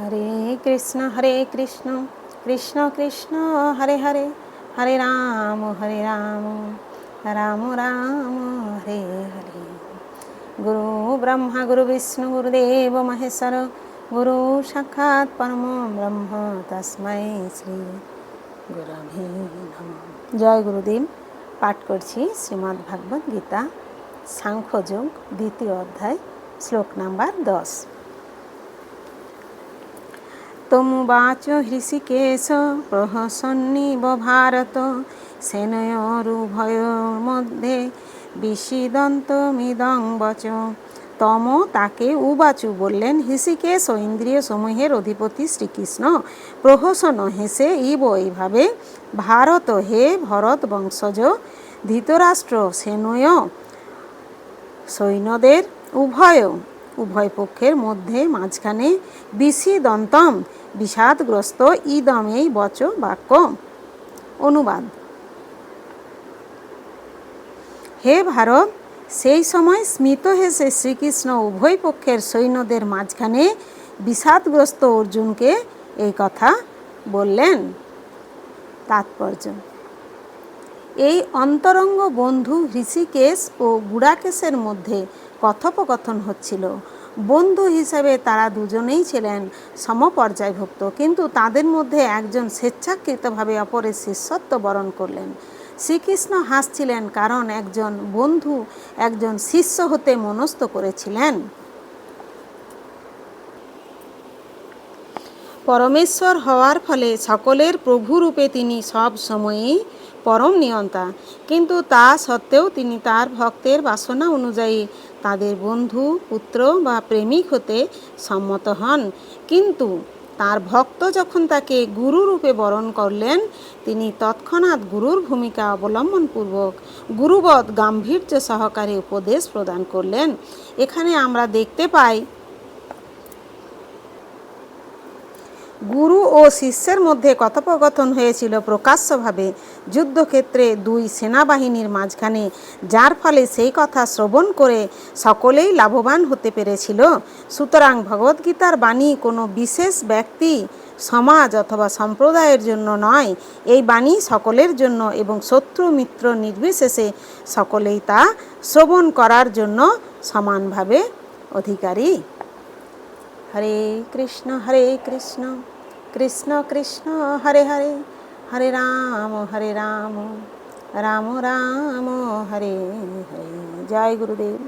হরে কৃষ্ণ হরে কৃষ্ণ কৃষ্ণ কৃষ্ণ হরে হরে হরে রাম হরে রাম রাম রাম হরে হরে গুরু ব্রহ্মা গুরু বিষ্ণু গুরুদেব মহেশ্বর গুরু সাক্ষাৎ পরম ব্রহ্ম তস্মৈ শ্রী নমঃ জয় গুরুদেব পাঠ করছি শ্রীমদ্ ভাগবত গীতা সাংখ্যযোগ দ্বিতীয় অধ্যায়, শ্লোক নাম্বার দশ। তমুবাচ হৃষিকেশ, প্রহসন্নিব ভারত সেনয়োরুভয়োর মধ্যে বিষিদন্তমিদং বচ। তম তাকে উবাচু বললেন, হৃষিকেশ ইন্দ্রিয় সমূহের অধিপতি শ্রীকৃষ্ণ, প্রহসন হেসে ইব এইভাবে, ভারত হে ভরত বংশজ, ধৃতরাষ্ট্র সেনয় সৈন্যদের উভয় উভয় পক্ষের মধ্যে মাঝখানে বিষিদন্তম বিষাদগ্রস্ত ইদম এই বচ বাক্য। অনুবাদ। হে ভারত, সেই সময় স্মিত হেসে শ্রীকৃষ্ণ উভয় পক্ষের সৈন্যদের মাঝখানে বিষাদগ্রস্ত অর্জুনকে এই কথা বললেন। তাৎপর্য। এই অন্তরঙ্গ বন্ধু ঋষিকেশ ও গুড়াকেশের মধ্যে কথোপকথন হচ্ছিল। বন্ধু হিসেবে তারা দুজনেই ছিলেন সমপর্যায়ভুক্ত, কিন্তু তাদের মধ্যে একজন স্বেচ্ছাকৃতভাবে অপরের শিষ্যত্ব বরণ করলেন। শ্রীকৃষ্ণ হাসছিলেন কারণ একজন বন্ধু একজন শিষ্য হতে মনস্থ করেছিলেন। পরমেশ্বর হওয়ার ফলে সকলের প্রভুরূপে তিনি সব সময়ই পরম নিয়ন্তা, কিন্তু তা সত্ত্বেও তিনি তার ভক্তের বাসনা অনুযায়ী তাদের বন্ধু, পুত্র বা প্রেমিক হতে সম্মত হন। কিন্তু তার ভক্ত যখন তাকে গুরু রূপে বরণ করলেন, তিনি তৎক্ষণাৎ গুরুর ভূমিকা অবলম্বনপূর্বক গুরুবৎ গাম্ভীর্য সহকারে উপদেশ প্রদান করলেন। এখানে আমরা দেখতে পাই গুরু ও শিষ্যের মধ্যে কথোপকথন হয়েছিল প্রকাশ্যভাবে যুদ্ধক্ষেত্রে দুই সেনাবাহিনীর মাঝখানে, যার ফলে সেই কথা শ্রবণ করে সকলেই লাভবান হতে পেরেছিল। সুতরাং ভগবদ্গীতার বাণী কোনো বিশেষ ব্যক্তি, সমাজ অথবা সম্প্রদায়ের জন্য নয়। এই বাণী সকলের জন্য এবং শত্রু মিত্র নির্বিশেষে সকলেই তা শ্রবণ করার জন্য সমানভাবে অধিকারী। হরে কৃষ্ণ হরে কৃষ্ণ। কৃষ্ণ কৃষ্ণ হরে হরে হরে রাম হরে রাম রাম রাম হরে হরে জয় গুরুদেব